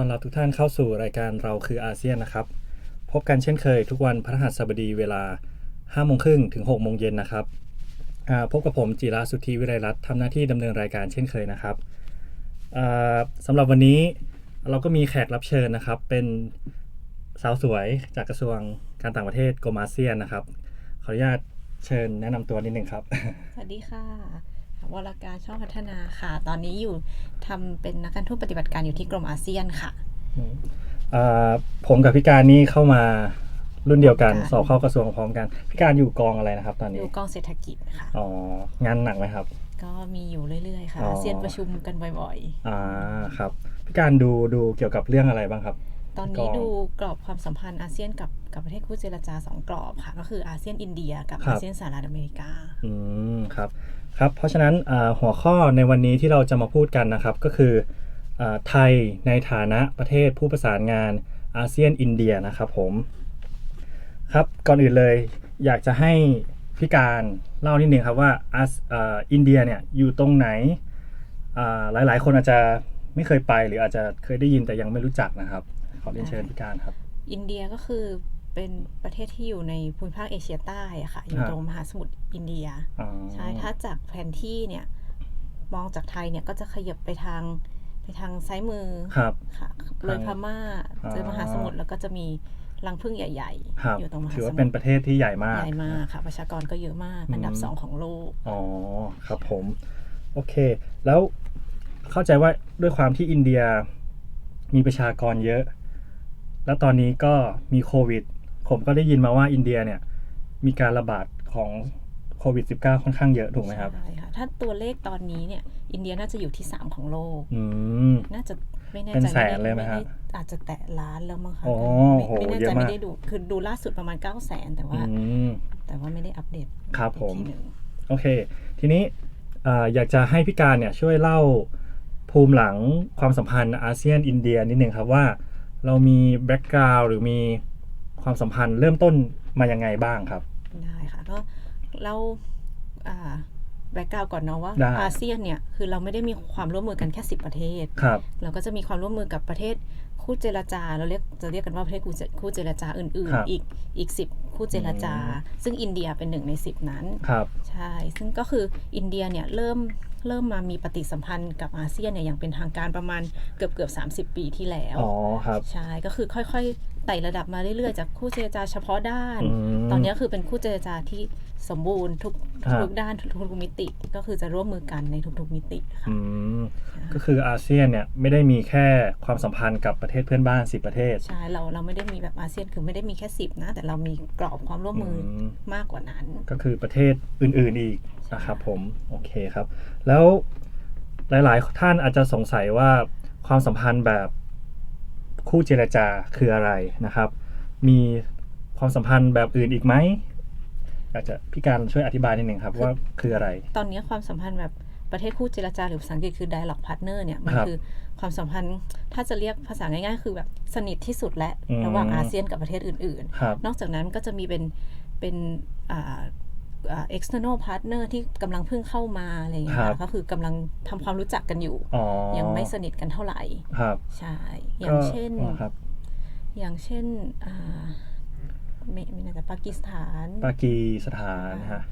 ต้อนรับทุกท่านเข้าสู่รายการเราคืออาเซียนนะครับ พบกันเช่นเคยทุกวันพฤหัสบดีเวลา5โมงครึ่งถึง6โมงเย็นนะครับพบกับผมจิราสุธิวิไลรัตน์ทำหน้าที่ดำเนินรายการเช่นเคยนะครับอ่าสำหรับวันนี้เราก็มีแขกรับเชิญนะครับ เป็นสาวสวยจากกระทรวงการต่างประเทศกรมอาเซียนนะครับ ขออนุญาตเชิญแนะนำตัวนิดนึงครับ สวัสดีค่ะ วรการช่องพัฒนาค่ะ ตอนนี้อยู่ทำเป็นนักการทูตปฏิบัติการอยู่ที่กรมอาเซียนค่ะอ่าผมกับพี่การนี่เข้ามารุ่นเดียวกันค่ะสอบเข้ากระทรวงพร้อมกันพี่การอยู่กองอะไรนะครับ ตอนอนี้ยู่กองเศรษฐกิจค่ะอ๋องานหนักไหมครับ ก็มีอยู่เรื่อยๆค่ะอ๋ออาเซียนประชุมกันบ่อยอ่าครับพี่การดูดูเกี่ยวกับเรื่องอะไรบ้างครับๆ ตอนกนี้องดูกรอบความสัมพันธ์อาเซียนกับกับประเทศคู่เจรจาสองกรอบค่ะ ก็คืออาเซียนอินเดียกับครับอาเซียนสหรัฐอเมริกา อืมครับครับ เพราะฉะนั้นอ่าหัวข้อในวันนี้ที่เราจะมาพูดกันนะครับก็คืออาไทยในฐานะประเทศผู้ประสานงานอาเซียนอินเดียนะครับผม ครับก่อนอื่นเลยอยากจะให้พี่การเล่านิดนึงครับว่าอาสอ่าอินเดียเนี่ยอยู่ตรงไหนอ่าหลายๆคนอาจจะไม่เคยไปหรืออาจจะเคยได้ยินแต่ยังไม่รู้จักนะครับข อเรียนเชิญพี่การครับ อินเดียก็คือเป็นประเทศที่อยู่ในภูมิภาคเอเชียใต้อะค่ะ อยู่ครับตรงมหาสมุทรอินเดียอ๋อใช่ถ้าจากแผนที่เนี่ย มองจากไทยเนี่ยก็จะขยับไปทางไปทางซ้ายมือครับค่ะเลยพม่าอ่าเจอมหาสมุทรแล้วก็จะมีรังผึ้งใหญ่ครับๆอยู่ตรงมหาถือสว่ามุเป็นทรประเทศที่ใหญ่มากใหญ่มากค่ะ ประชากรก็เยอะมากอันดับอืมสองของโลกอ๋อครับผม โอเค แล้วเข้าใจว่าด้วยความที่อินเดียมีประชากรเยอะ แล้วตอนนี้ก็มีโควิด ผมก็ได้ยินมาว่าอินเดียเนี่ย มีการระบาดของโควิด -19 ค่อนข้างเยอะถูกไหมครับใช่ค่ะถ้าตัวเลขตอนนี้เนี่ย อินเดียน่าจะอยู่ที่สามของโลกอืมน่าจะไม่แน่เป็นใจแสนเลยไหมด้ฮะด้อาจจะแตะล้านแล้วมั้งคะโอ้ไม่โหไม่แน่เยใจอะมากไม่ได้ดูคือดูล่าสุดประมาณ 9 0 0แสนแต่ว่าอืมแต่ว่าไม่ได้อัปเดตครับผมอีกทีหนึ่งโอเค ทีนี้อ่าอยากจะให้พี่การเนี่ยช่วยเล่าภูมิหลังความสัมพันธ์อาเซียนอินเดียนิดหนึ่งครับว่า เรามีแบ็กกราวด์หรือมีความสัมพันธ์เริ่มต้นมายังไงบ้างครับ ได้ค่ะก็เราแบ็กกราวก่อนเนาะว่าได้ อาเซียนเนี่ยคือเราไม่ได้มีความร่วมมือกันแค่ 10 ประเทศ ครับ เราก็จะมีความร่วมมือกับประเทศ คู่เจรจาเราเรียกจะเรียกกันว่าประเทศคู่เจคู่เจรจาอื่นครับๆอีกอีกสิบคู่เจรจาอืมซึ่งอินเดียเป็นหนึ่งในสิบนั้นครับใช่ซึ่งก็คืออินเดียเนี่ยเริ่มเริ่มมามีปฏิสัมพันธ์กับอาเซียนเนี่ยอย่างเป็นทางการประมาณเกือบเกือบสาปีที่แล้วอ๋อครับใช่ก็คือค่อยๆ ไต่ระดับมาเรื่อยๆ จากคู่เจรจาเฉพาะด้านอืมตอนนี้คือเป็นคู่เจรจาที่สมบูรณ์ทุกครับทุกด้านทุกๆมิติก็คือจะร่วมมือกันในทุกๆมิติค่ะอืมก็คืออาเซียนเนี่ยไม่ได้มีแค่ความสัมพันธ์กับประเทศเพื่อนบ้าน10ประเทศใช่เราเราไม่ได้มีแบบอาเซียนคือไม่ได้มีแค่สิบนะแต่เรามีกรอบความร่วมมืออมมากกว่านั้น ก็คือประเทศอื่นๆอีกนะครับผมโอเคครับ แล้วหลาย ๆ ท่านอาจจะสงสัยว่าความสัมพันธ์แบบ คู่เจรจาคืออะไรนะครับ มีความสัมพันธ์แบบอื่นอีกไหมอยากจะพี่การช่วยอธิบายนิดหนึ่งครับว่าคืออะไร ตอนนี้ความสัมพันธ์แบบประเทศคู่เจรจาหรือภาษาอังกฤษคือ dialogue partner เนี่ยมันครับคือความสัมพันธ์ถ้าจะเรียกภาษาง่ายๆ คือแบบสนิทที่สุดและอืมระหว่างอาเซียนกับประเทศอื่นครับๆนอกจากนั้นก็จะมีเป็นเป็นอ่าอ่า external partner ที่กำลังเพิ่งเข้ามาอะไรอย่างเงี้ยครัค่ะบก็คือกำลังทำความรู้จักกันอยู่อ๋อยังไม่สนิทกันเท่าไหร่ครับใช่อย่างเช่นก็อ๋อครับอย่างเช่นอ่าไม่ไม่น่าจะปากีสถาน ปากีสถานฮะ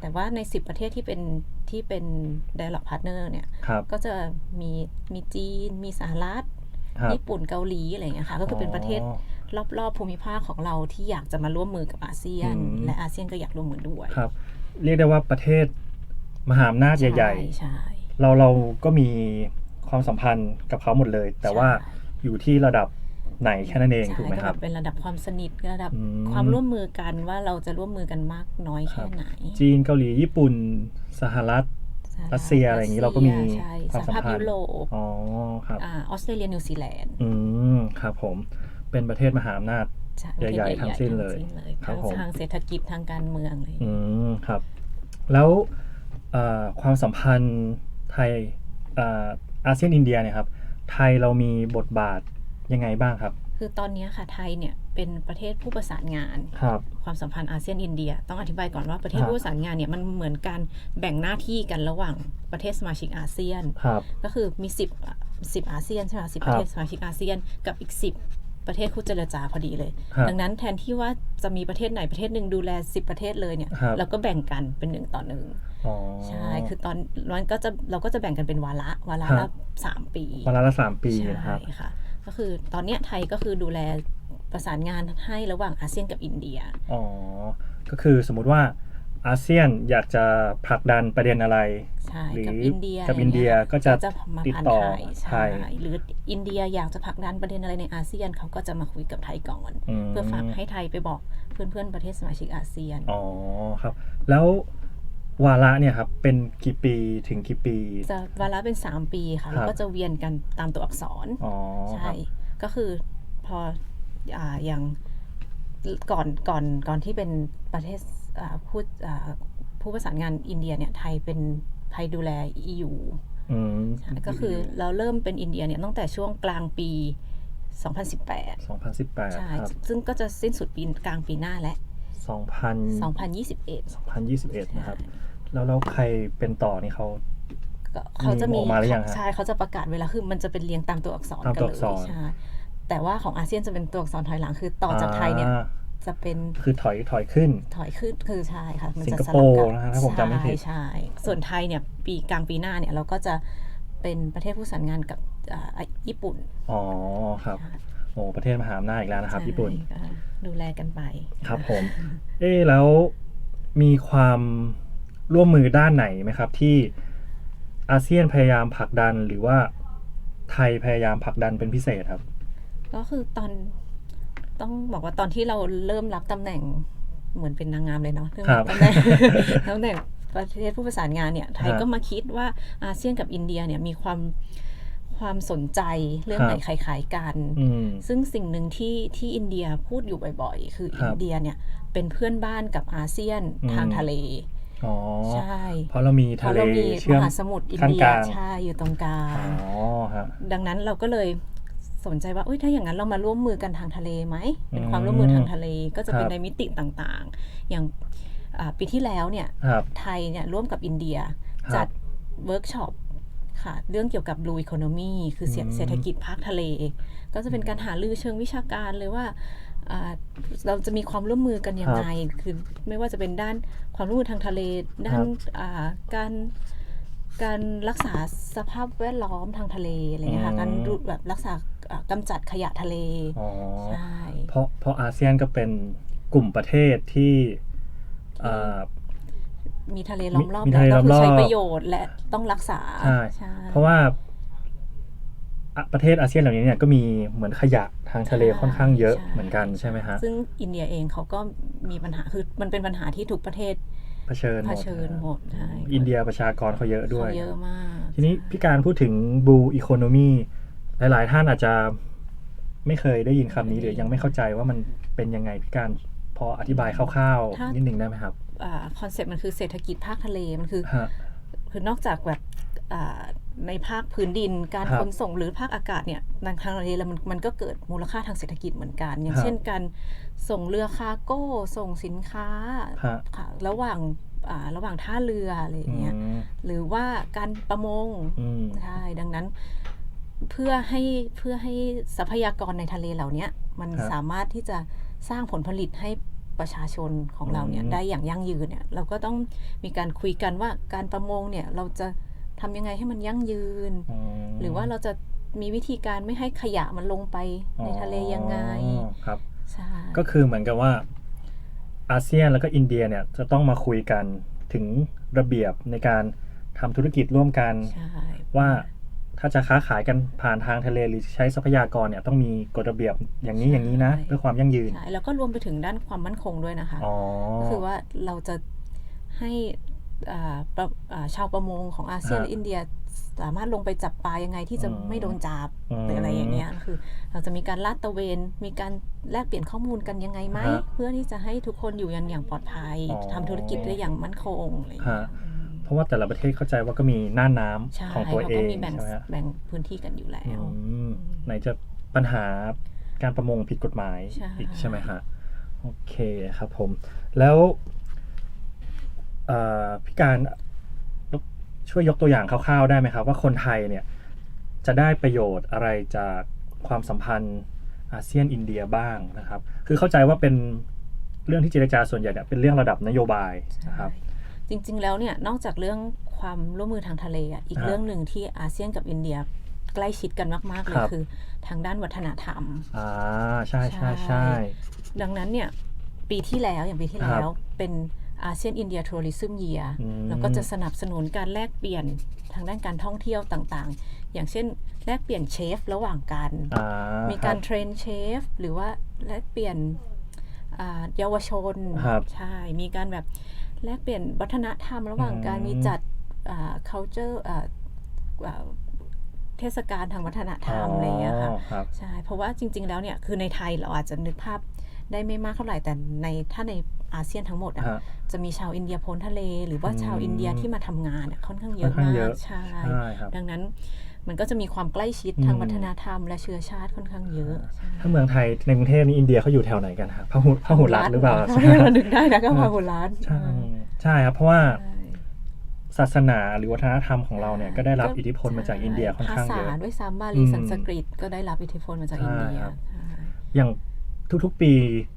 แต่ว่าใน 10 ประเทศที่เป็นที่เป็น dialogue partner เนี่ยครับก็จะมีมีจีน มีสหรัฐครับญี่ปุ่นเกาหลีอะไรอย่างเงี้ยค่ะ ก็คือเป็นประเทศอ๋อ รอบๆภูมิภาคของเราที่อยากจะมาร่วมมือกับอาเซียนอืมและอาเซียนก็อยากร่วมมือด้วยครับ เรียกได้ว่าประเทศมหาอำนาจใหญ่ใช่ๆเราเราก็มีความสัมพันธ์กับเขาหมดเลย แต่ว่าอยู่ที่ระดับไหนแค่นั้นเองใช่ถูกไหมก็คแบรับบเป็นระดับความสนิทระดับอืมความร่วมมือกันว่าเราจะร่วมมือกันมากน้อยครัแค่บไหน จีนเกาหลีญี่ปุ่น สหรัฐสหฐรัสเซียอะไรอย่างนี้เราก็มีใช่ความสสัมภาพพันธ์ยุโรปอ๋อครับอาออสเตรเลียนิวซีแลนด์อืมครับผม เป็นประเทศมหาอำนาจช่ใหญ่ๆทั้งสิ้นเลยทั้งสิ้นครับทั้งผมทางเศรษฐกิจทางการเมืองเลยอืมครับ แล้วเอ่อความสัมพันธ์ไทยเอ่ออาเซียนอินเดียเนี่ยครับ ไทยเรามีบทบาทยังไงบ้างครับ คือตอนนี้ค่ะไทยเนี่ยเป็นประเทศผู้ประสานงานครับความสัมพันธ์อาเซียนอินเดีย ต้องอธิบายก่อนว่าประเทศครับผู้ประสานงานเนี่ยมันเหมือนการแบ่งหน้าที่กันระหว่างประเทศสมาชิกอาเซียนครับก็คือมี 10 10อาเซียนใช่ไหมสิบคปรับระเทศสมาชิกอาเซียนกับอีก 10 ประเทศคู่เจรจาพอดีเลยครับดังนั้นแทนที่ว่าจะมีประเทศไหนประเทศหนึ่งดูแล 10 ประเทศเลยเนี่ยครับ เราก็แบ่งกันเป็นหนึ่งต่อหนึ่งอ๋อ ใช่คือตอนนั้นก็จะเราก็จะแบ่งกันเป็นวาระวาระครัละบ สามปีวันละสามปีใช่นะครับ ค่ะก็คือตอนเนี้ยไทยก็คือดูแลประสานงานให้ระหว่างอาเซียนกับอินเดีย อ๋อ ก็คือสมมุติว่า อาเซียนอยากจะผลักดันประเด็นอะไรใช่หรือกับอินเดียกับะไรอินเดียงี้ก็จะมาติดผ่านต่อไทยไทใช่ยหรืออินเดียอยากจะผลักดันประเด็นอะไรในอาเซียนเขาก็จะมาคุยกับไทยก่อนอืมเพื่อฝากให้ไทยไปบอกเพื่อนๆประเทศสมาชิกอาเซียนอ๋อครับ แล้ววาระเนี่ยครับเป็นกี่ปีถึงกี่ปีจะวาระเป็น 3 ปีค่ะครับแล้วก็จะเวียนกันตามตัวอักษรอ๋อคใช่รับก็คือพออ่าอย่างก่อนก่อนก่อนที่เป็นประเทศ อ่าผู้อ่าผู้ประสานงานอินเดียเนี่ยไทยเป็นไทยดูแล EU อืมใช่ก็คือเราเริ่มเป็นอินเดียเนี่ยตั้งแต่ช่วงกลางปี 2018 2018ใช่ครับซึ่งก็จะสิ้นสุดปีกลางปีหน้าและ2000 2021 2021 นะครับ แล้วแล้วใครเป็นต่อนี่เขาก็เขาจะมีออกมาหรือยังฮะใช่เขาจะประกาศเวลาคือมันจะเป็นเรียงตามตัวอักษรตามกันตัวเลอัยกษรใช่แต่ว่าของอาเซียนจะเป็นตัวอักษรถอยหลังคือต่อจากไทยเนี่ยอ่า จะเป็นคือถอยถอยขึ้น ถอยขึ้นคือใช่ค่ะมันสิงจะคสโปลับร์กันนะฮะถ้าผมจำไม่ผิดใช่ใช่ส่วนไทยเนี่ยปีกลางปีหน้าเนี่ยเราก็จะเป็นประเทศผู้ประสานงานกับอ่าญี่ปุ่น อ๋อครับโอ้ประเทศมหาอำนาจอีกแล้วนะครับใช่ญี่ปุ่นก็ดูแลกันไป ครับผม เอ๊ะแล้วมีความร่วมมือด้านไหนไหมครับ ที่อาเซียนพยายามผลักดันหรือว่าไทยพยายามผลักดันเป็นพิเศษครับ ก็คือตอน ต้องบอกว่าตอนที่เราเริ่มรับตำแหน่งเหมือนเป็นนางงามเลยเนาะเริ่มครับตำแหน่งตำแหน่งประเทศผู้ประสานงานเนี่ยไทยครับก็มาคิดว่าอาเซียนกับอินเดียเนี่ยมีความความสนใจเรื่องครับไหนคล้ายๆกันอืมซึ่งสิ่งหนึ่งที่ที่อินเดียพูดอยู่บ่อย ๆ คือครัอิบนเดียเนี่ยเป็นเพื่อนบ้านกับอาเซียนอืมทางทะเลอ๋อใช่ เพราะเรามีเพทะราะเลเรามีมเชื่อมหาสมุทรอินขั้นเดียกลางใช่อยู่ตรงกลางอ๋อฮะดังนั้นเราก็เลย สนใจว่าเอ้ยถ้าอย่างนั้นเรามาร่วมมือกันทางทะเลไหมเป็นอืมความร่วมมือทางทะเลก็จะเป็นครับในมิติต่างๆ อย่างอ่าปีที่แล้วเนี่ยครับไทยเนี่ยร่วมกับอินเดียครับจัดเวิร์กช็อปค่ะเรื่องเกี่ยวกับ Blue Economy คือเศรษอืมเศรษฐกิจภาคทะเล ก็จะเป็นการหาลือเชิงวิชาการเลยว่าอ่าเราจะมีความร่วมมือกันยังไง คือไม่ว่าจะเป็นด้านความร่วมมือทางทะเล ด้านอ่าการ การรักษาสภาพแวดล้อมทางทะเลอะไรเงี้ยค่ะอืมการดูแบบรักษาอ่ากำจัดขยะทะเลอ๋อใช่เพราะเพราะอาเซียนก็เป็นกลุ่มประเทศที่อ่ามีทะเลล้อมรอบมีทะเลและล้ก็อมคือรอบใช้ประโยชน์และต้องรักษาใช่เพราะว่าอะประเทศอาเซียนเหล่านี้เนี่ยก็มีเหมือนขยะทางทะเลค่อนข้างเยอะเหมือนกันใช่ไหมฮะซึ่งอินเดียเองเขาก็มีปัญหาคือมันเป็นปัญหาที่ทุกประเทศ เผชิญหเผมดชิญหมดใช่อินเดียประชากรเขาเยอะด้วย เขาเยอะมากทีนี้พี่การพูดถึงบูอีโคโนมีหลาย ๆ ท่านอาจจะไม่เคยได้ยินคำนี้หรือยังไม่เข้าใจว่ามันเป็นยังไงพี่การพออธิบายคร่าวๆนิดนึงได้ไหมครับคอนเซ็ปต์มันคือเศรษฐกิจภาคทะเลมันคือ ฮะ คือนอกจากแบบอ่า ในภาคพื้นดิน การครับขนส่งหรือภาคอากาศเนี่ยทางทางทะเลแล้วมันมันก็เกิดมูลค่าทางเศรษฐกิจเหมือนกัน อย่างครับ เช่นการส่งเรือคาร์โก้ ส่งสินค้าฮะค่ะระหว่างอ่าระหว่างท่าเรืออะไรอย่างเงี้ยอืมหรือว่าการประมง อืม ใช่ ดังนั้นเพื่อให้เพื่อให้ทรัพยากรในทะเลเหล่าเนี้ยมันครับสามารถที่จะสร้างผลผลิตให้ประชาชนของเราเนี่ยอืม ได้อย่างยั่งยืนเนี่ยเราก็ต้องมีการคุยกันว่าการประมงเนี่ยเราจะ ทำยังไงให้มันยั่งยืนอืมหรือว่าเราจะมีวิธีการไม่ให้ขยะมันลงไปในทะเลยังไงอ๋อครับใช่ก็คือเหมือนกับว่าอาเซียนแล้วก็อินเดียเนี่ยจะต้องมาคุยกันถึงระเบียบในการทำธุรกิจร่วมกันใช่ว่าถ้าจะค้าขายกันผ่านทางทะเลหรือใช้ทรัพยากรเนี่ยต้องมีกฎระเบียบอย่างนี้อย่างนี้นะเพื่อความยั่งยืนใช่แล้วก็รวมไปถึงด้านความมั่นคงด้วยนะคะอ๋อก็คือว่าเราจะให้อ่าประอ่า ชาวประมงของอาเซียนฮะและอินเดียสามารถลงไปจับปลายังไงที่จะอืมไม่โดนจับอืมหรืออะไรอย่างเงี้ยคือ เราจะมีการลาดตระเวน มีการแลกเปลี่ยนข้อมูลกันยังไงไหมฮะเพื่อที่จะให้ทุกคนอยู่อย่างอย่างปลอดภัยอ๋อทำธุรกิจได้อย่างมั่นคงอะไรอย่างเงี้ยฮะอืมเพราะว่าแต่ละประเทศเข้าใจว่าก็มีน่านน้ำใช่ของตัวเขาเอก็งมีแบ่งใช่ไหมฮะแบ่งพื้นที่กันอยู่แล้วอืมไหนจะปัญหาการประมงผิดกฎหมายใช่อีกใช่ไหมฮะโอเคครับผม แล้วเอ่อ พี่การช่วยยกตัวอย่างคร่าวๆได้ไหมครับ ว่าคนไทยเนี่ยจะได้ประโยชน์อะไรจากความสัมพันธ์อาเซียนอินเดียบ้างนะครับ คือเข้าใจว่าเป็นเรื่องที่เจรจาส่วนใหญ่เนี่ยเป็นเรื่องระดับนโยบายนะครับ จริงๆแล้วเนี่ยนอกจากเรื่องความร่วมมือทางทะเลอะอีกฮะเรื่องหนึ่งที่อาเซียนกับอินเดียใกล้ชิดกันมากๆเลคยรับคือทางด้านวัฒนธรรมอ่าใช่ใช่ใช่ใช่ดังนั้นเนี่ยปีที่แล้วอย่างปีที่ครัแล้บวเป็น อาเซียนอินเดียทัวริซึมเยียอืมแล้วก็จะสนับสนุนการแลกเปลี่ยนทางด้านการท่องเที่ยวต่างๆ อย่างเช่นแลกเปลี่ยนเชฟระหว่างกันอ่ามีคการบเทรนเชฟหรือว่าแลกเปลี่ยนอ่าเยาวชนครับใช่ มีการแบบแลกเปลี่ยนวัฒนธรรมระหว่างการอืมมีจัดอ่า culture อ่าอ่าเทศกาลทางวัฒนธรรมอะไรอย่างเงี้ยค่ะอ๋อครับใช่เพราะว่าจริง ๆ แล้วเนี่ยคือในไทยเราอาจจะนึกภาพ ได้ไม่มากเท่าไหร่แต่ในถ้าในอาเซียนทั้งหมดอะฮะ จะมีชาวอินเดียพ้นทะเล หรือว่าอืมชาวอินเดียที่มาทำงานอะค่อนข้างเยอะค่อนข้างมาเยกอะ ใช่ ใช่ครับ ดังนั้นมันก็จะมีความใกล้ชิดอืมทางวัฒนธรรม และเชื้อชาติค่อนข้างเยอะใช่ถ้าเมืองไทยในกรุงเทพนี่อินเดียเขาอยู่แถวไหนกันครับพหุพหุรัฐหรือเปล่าใช่เรานึกได้นะก็พาหุรัตใช่ใช่ครับเพราะว่าใช่ศาสนาหรือวัฒนธรรมของเราเนี่ยก็ได้รับอิทธิพลมาจากอินเดียค่อนข้างเยอะ ภาษาด้วยซ้ำบาอืลีมสันสกฤตก็ได้รับอิทธิพลมาจากอินเดียใช่ครับ ใช่ อย่าง ทุกๆปี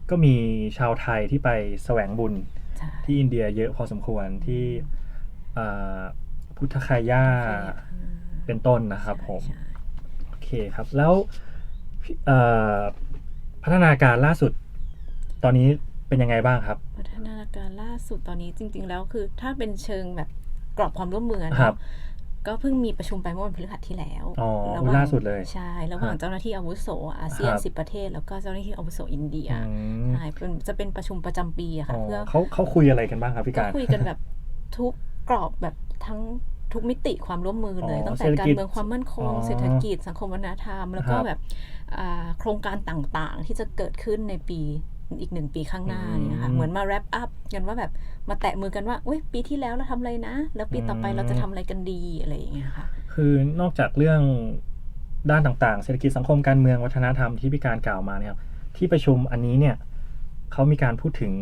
ก็มีชาวไทยที่ไปแสวงบุญใช่ที่อินเดียเยอะพอสมควรที่อ่าพุทธคาย่าเป็นต้นนะครับผมใช่โอเคครับแล้วพี่เอ่อพัฒนาการล่าสุดตอนนี้เป็นยังไงบ้างครับ พัฒนาการล่าสุดตอนนี้จริง ๆ แล้วคือถ้าเป็นเชิงแบบกรอบความร่วมมือครัเนาะบ ก็เพิ่งมีประชุมไปเมื่อวันพฤหัสที่แล้วอ๋อระหว่างล่าสุดเลย ใช่ ระหว่างฮะเจ้าหน้าที่อาวุโสอาเซียนครับสิบประเทศ แล้วก็เจ้าหน้าที่อาวุโสอินเดียอืมใช่เป็นจะเป็นประชุมประจำปีอะค่ะเพื่อเขาเขาคุยอะไรกันบ้างครับพี่ก็การคุยกันแบบทุกกรอบแบบทั้งทุกมิติความร่วมมือเลยอ๋อตั้งแต่เศรษฐการกิจเมืองความมั่นคงอ๋อเศรษฐกิจ สังคมวัฒนธรรม แล้วก็ครับแบบอ่าโครงการต่างๆ ที่จะเกิดขึ้นในปี อีกหนึ่งปีข้างหน้าอืมเนี่ยค่ะเหมือนมาแรปอัพกันว่าแบบมาแตะมือกันว่าอุ้ยปีที่แล้วเราทำอะไรนะ แล้วปีต่อไปอืมเราจะทำอะไรกันดีอะไรอย่างเงี้ยค่ะ คือนอกจากเรื่องด้านต่างๆ เศรษฐกิจสังคมการเมืองวัฒนธรรมที่พี่การกล่าวมาเนี่ยครับที่ประชุมอันนี้เนี่ยเขามีการพูดถึง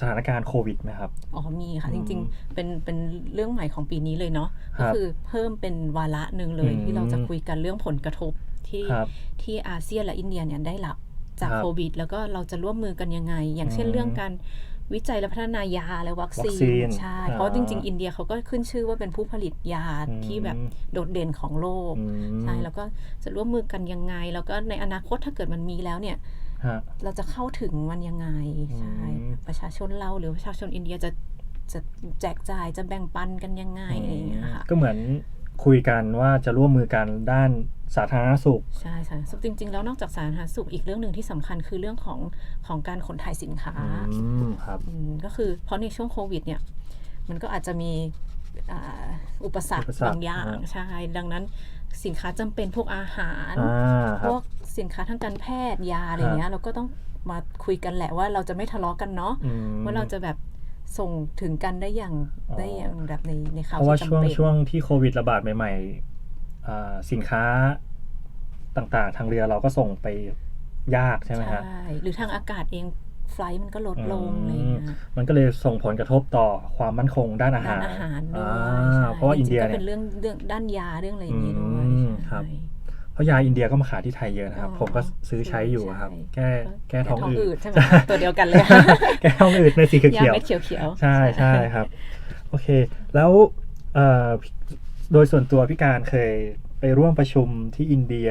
สถานการณ์โควิดไหมครับ อ๋อมีค่ะ อืจมริงๆ เป็นเป็นเรื่องใหม่ของปีนี้เลยเนาะครัก็บคือเพิ่มเป็นวาระหนึ่งเลยอืม ที่เราจะคุยกันเรื่องผลกระทบที่ครับ ที่อาเซียนและอินเดียเนี่ยได้รับ จากครับโควิด แล้วก็เราจะร่วมมือกันยังไง อย่างเช่นอืมเรื่องการวิจัยและพัฒนายาและวัคซีวัคซีนใช่อ่าเพราะจริง ๆ อินเดียเขาก็ขึ้นชื่อว่าเป็นผู้ผลิตยาอืมที่แบบโดดเด่นของโลก อืมใช่แล้วก็จะร่วมมือกันยังไง แล้วก็ในอนาคตถ้าเกิดมันมีแล้วเนี่ย ฮะ เราจะเข้าถึงมันยังไงใช่อืม ประชาชนเราหรือประชาชนอินเดียจะจะแจกจ่ายจะแบ่งปันกันยังไงอะไรอย่างเงี้ยค่ะ ก็เหมือน คุยกันว่าจะร่วมมือกันด้านสาธารณสุข ใช่สาธารณสุขจริง ๆ แล้วนอกจากสาธารณสุขอีกเรื่องหนึ่งที่สำคัญคือเรื่องของของการขนถ่ายสินค้าอืมครับอืมก็คือเพราะในช่วงโควิดเนี่ยมันก็อาจจะมีอ่าอุปสรรคอุปสรรคบางอย่างอ่าใช่ดังนั้นสินค้าจำเป็นพวกอาหารอ่าคพรับวกสินค้าทางการแพทย์ยาอะไรเงี้ยเราก็ต้องมาคุยกันแหละว่าเราจะไม่ทะเลาะกันเนาะอืมว่าเราจะแบบ ส่งถึงกันได้อย่างอ๋อได้อย่างแบบในในข่าวเพราะว่าที่ช่วงจำเป็นช่วงที่โควิดระบาดใหม่ๆอ่าสินค้าต่างๆ ทางเรือเราก็ส่งไปยากใช่ไหมฮะใช่หรือทางอากาศเองไฟลท์มันก็ลดลงอืมอะไรอย่างเงี้ยมันก็เลยส่งผลกระทบต่อความมั่นคงด้านอาหาด้านรอาหารด้วยอ่าใช่เพราะว่าอินเดียจริงๆก็เนี่ยเป็นเรื่องเรื่องด้านยาเรื่องอะไรอย่างงี้ด้วยอืมใช่ครับ เพราะยาอินเดียก็มาขายที่ไทยเยอะนะครับ อ๋อผมก็ซื้อใช้อยู่ครับใช่แก้แก้ท้องอืดใช่ไหมตัวเดียวกันเลย แก้ท้องอืดในสียาเขียวเม็ดเขียวๆ ๆใช่ใช่ครับ โอเค แล้วเอ่อโดยส่วนตัวพี่การเคยไปร่วมประชุมที่อินเดีย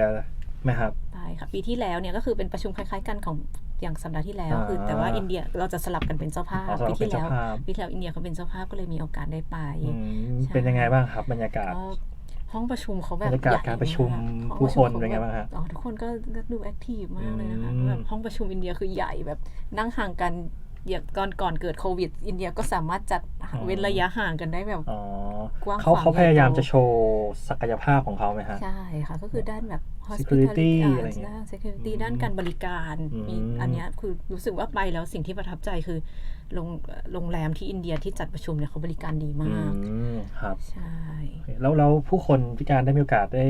ไหมครับใช่ค่ะปีที่แล้วเนี่ยก็คือเป็นประชุมคล้ายๆกันของอย่างสัปดาห์ที่แล้ว อ่า คือแต่ว่าอินเดียเราจะสลับกันเป็นเจ้าภาพอ๋อสำหรับปีเป็นที่เจ้าแล้วภาพปีที่แล้วอินเดียเขาเป็นเจ้าภาพก็เลยมีโอกาสได้ไป อืมใช่ เป็นยังไงบ้างครับบรรยากาศ ก็ ห้องประชุมเขาแบบบรรยากาศใหญ่การประชุมากผู้คนห้อเป็นไงบ้างฮะอ๋อทุกคนก็ก็ดูแอคทีฟมากเลยนะคะอืมแบบห้องประชุมอินเดียคือใหญ่แบบนั่งห่างกันอย่างก่อนก่อนเกิดโควิด อินเดียก็สามารถจัดเว้นระยะห่างกันได้แบบอ๋อกว้างเขาขวางเขาพยายามใหญ่โตจะโชว์ศักยภาพของเขาไหมฮะ ใช่ค่ะ ก็คือด้านแบบ Security hospitality อะไรเงี้ยด้าน security อืมด้านการบริการอืมมีอันเนี้ยคือรู้สึกว่าไปแล้วสิ่งที่ประทับใจคือ โรงโรงแรมที่อินเดียที่จัดประชุมเนี่ยเขาบริการดีอืมากมครับใช่โอเคแล้วแล้วผู้คนพิการได้มีโอกาสได้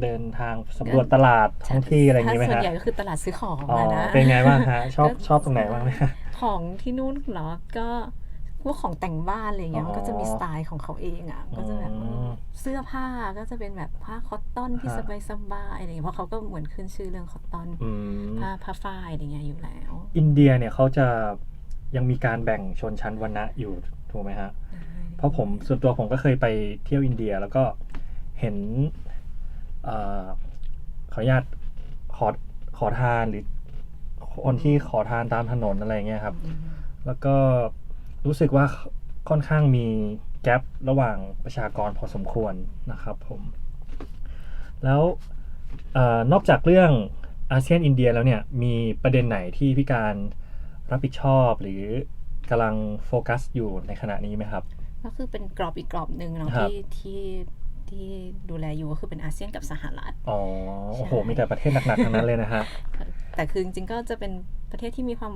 เดินทางสำรวจตลาดท้องที่อะไรอย่างนี้ไหมถ้าส่วนฮะใหญ่ก็คือตลาดซื้อของอ๋ออะนะเป็นไงบ้างฮะชอบก็ชอบตรงไหนบ้างไหมฮะของที่นู่นเหรอก็พวกของแต่งบ้านอะไรเงี้ยอ๋อมันก็จะมีสไตล์ของเขาเองอะก็จะแบบอืมเสื้อผ้าก็จะเป็นแบบผ้าคอตตอนที่ฮะสบายสบายๆอะไรเงี้ยเพราะเขาก็เหมือนขึ้นชื่อเรื่องคอตตอนอืมผ้าผ้าฝ้ายอะไรเงี้ยอยู่แล้ว อินเดียเนี่ยเขาจะ ยังมีการแบ่งชนชั้นวรรณะอยู่ถูกไหมฮะ เพราะผมส่วนตัวผมก็เคยไปเที่ยวอินเดียแล้วก็เห็นเออขออนุญาตขอขอทานหรือคนที่ขอทานตามถนนอะไรเงี้ยครับ แล้วก็รู้สึกว่าค่อนข้างมีแกลบระหว่างประชากรพอสมควรนะครับผม แล้วเออนอกจากเรื่องอาเซียนอินเดียแล้วเนี่ยมีประเด็นไหนที่พี่การ รับผิดชอบหรือกำลังโฟกัสอยู่ในขณะนี้ไหมครับ ก็คือเป็นกรอบอีกกรอบหนึ่งเนาะครับ ที่ที่ที่ดูแลอยู่ก็คือเป็นอาเซียนกับสหรัฐ อ๋อโอ้โหใช่มีแต่ประเทศหนักๆทั้งนั้นเลยนะฮะ แต่คือจริงๆก็จะเป็นประเทศที่มีความ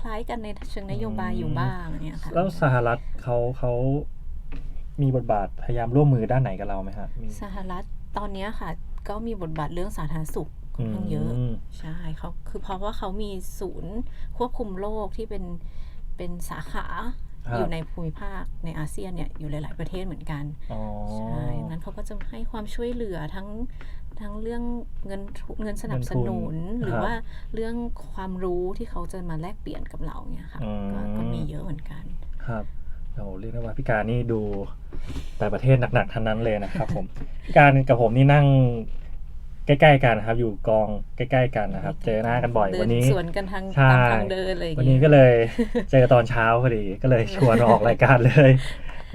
คล้ายกันในเชิงนโยบายอยู่บ้างเนี่ยค่ะแล้วสหรัฐเขาเขามีบทบาทพยายามร่วมมือด้านไหนกับเราไหมฮะมี สหรัฐตอนเนี้ยค่ะ ก็มีบทบาทเรื่องสาธารณสุข ค่อนข้างเยอะมใช่เขาคือเพราะว่าเขามีศูนย์ควบคุมโรคที่เป็นเป็นสาขาครับอยู่ในภูมิภาคในอาเซียนเนี่ยอยู่หลาย ๆ ประเทศเหมือนกันอ๋อใช่นั้นเขาก็จะให้ความช่วยเหลือทั้งทั้งเรื่องเงินทุเงินสนับสนุนเงินทุนหรือครับว่าเรื่องความรู้ที่เขาจะมาแลกเปลี่ยนกับเราเนี่ยค่ะอืมก็ก็มีเยอะเหมือนกัน ครับโอ้โหเรียกได้ว่าพี่การนี่ดูแต่ประเทศหนักๆทั้งนั้นเลยนะครับผมพี่การกับผมนี่นั่ง ใกล้ๆกันนะครับ อยู่กองใกล้ๆกันนะครับ เจอหน้ากันบ่อยเดิวันนี้สวนกันทางใช่ตามทางเดินอะไรอย่างวันเงี้นี้ยก็เลยเจอตอนเช้าพอดีก็เลยชวนมาออกรายการเลย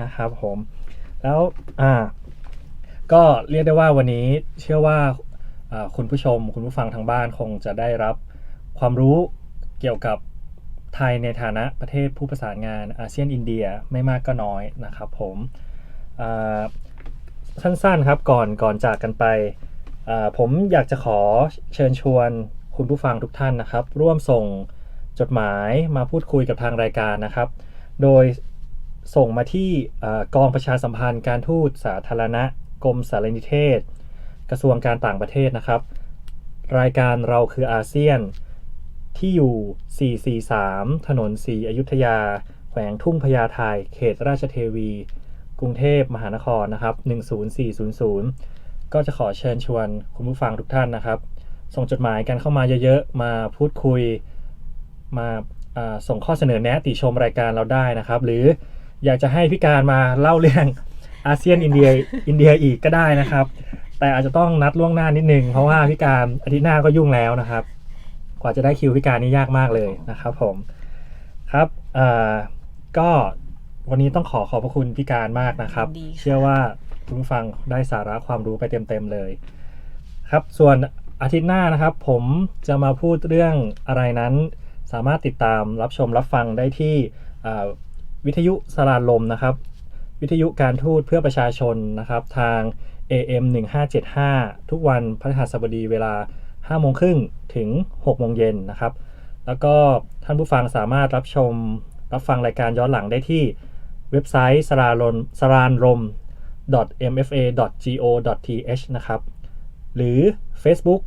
นะครับ ผม แล้วอ่า ก็เรียกได้ว่าวันนี้เชื่อว่าอ่าคุณผู้ชม คุณผู้ฟังทางบ้านคงจะได้รับความรู้เกี่ยวกับไทยในฐานะประเทศผู้ประสานงานอาเซียนอินเดียไม่มากก็น้อยนะครับ ผมอ่าสั้นๆครับก่อนก่อนจากกันไปอ่า ผมอยากจะขอเชิญชวนคุณผู้ฟังทุกท่านนะครับ ร่วมส่งจดหมายมาพูดคุยกับทางรายการนะครับ โดยส่งมาที่กองประชาสัมพันธ์การทูตสาธารณะกรมสารนิเทศ กระทรวงการต่างประเทศนะครับ รายการเราคืออาเซียนที่อยู่ 443 ถนนสีอยุธยา แขวงทุ่งพญาไทเขตราชเทวี กรุงเทพมหานครนะครับ 10400 ก็จะขอเชิญชวนคุณผู้ฟังทุกท่านนะครับ ส่งจดหมายกันเข้ามาเยอะๆ มาพูดคุยมาอ่าส่งข้อเสนอแนะติชมรายการเราได้นะครับ หรืออยากจะให้พี่การมาเล่าเรื่องอาเซียนอินเดียอินเดียอีกก็ได้นะครับ แต่อาจจะต้องนัดล่วงหน้านิดนึง เพราะว่าพี่การอาทิตย์หน้าก็ยุ่งแล้วนะครับ กว่าจะได้คิวพี่การนี่ยากมากเลยนะครับผมครับอ่าก็วันนี้ต้องขอขอบพระคุณพี่การมากนะครับยินดีค่ะเชื่อว่า คุณผู้ฟังได้สาระความรู้ไปเต็มๆเลย ครับส่วนอาทิตย์หน้านะครับ ผมจะมาพูดเรื่องอะไรนั้น สามารถติดตามรับชมรับฟังได้ที่วิทยุสารานลมนะครับ วิทยุการทูตเพื่อประชาชนนะครับ ทาง AM 1575 ทุกวันพฤหัสบดีเวลา 5 โมงครึ่งถึง 6 โมงเย็นนะครับ แล้วก็ท่านผู้ฟังสามารถรับชมรับฟังรายการย้อนหลังได้ที่เว็บไซต์สรารมสรานรม mfa.go.th นะครับ หรือ Facebook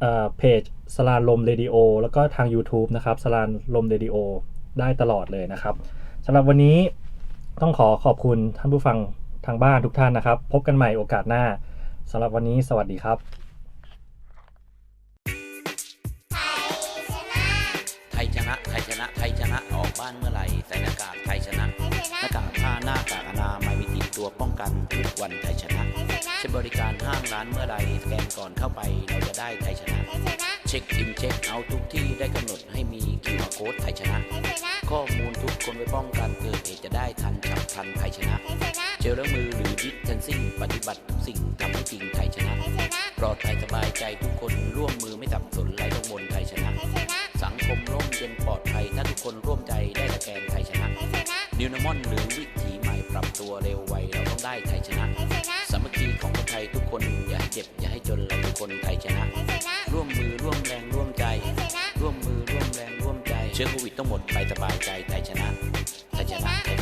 เอ่อเพจสลานลมเรดิโอแล้วก็ทาง YouTube นะครับสลานลมเรดิโอได้ตลอดเลยนะครับสำหรับวันนี้ต้องขอขอบคุณท่านผู้ฟังทางบ้านทุกท่านนะครับ พบกันใหม่โอกาสหน้าสำหรับวันนี้สวัสดีครับ ไทยชนะไทยชนะไทยชนะออกบ้านเมื่อ ติดตัวป้องกันทุกวันไทยชนะใช้บริการห้างร้านเมื่อไหร่สแกนก่อนเข้าไปเราจะได้ไทยชนะ เช็คอินเช็คเอาท์ทุกที่ได้กำหนดให้มีคิวอาร์โค้ดไทยชนะ ข้อมูลทุกคนไว้ป้องกันเกิดเหตุจะได้ทันฉับพลันไทยชนะเจลล้างมือหรือดิสเทนซิ่งปฏิบัติทุกสิ่งทำให้จริงไทยชนะปลอดภัยสบายใจทุกคนร่วมมือไม่สับสนไร้กังวลไทยชนะ สังคมร่มเย็นปลอดภัยถ้าทุกคนร่วมใจได้ตะแกรงไทยชนะนิวนามอนหรือวิถีใหม่ ปรับตัวเร็วไวเราต้องได้ไทยชนะ สามัคคีของคนไทยทุกคนอย่าให้เจ็บอย่าให้จนเราทุกคนไทยชนะ ร่วมมือร่วมแรงร่วมใจ ร่วมมือร่วมแรงร่วมใจ เชื้อโควิดต้องหมดไปสบายใจไทยชนะไทยชนะไทยชนะ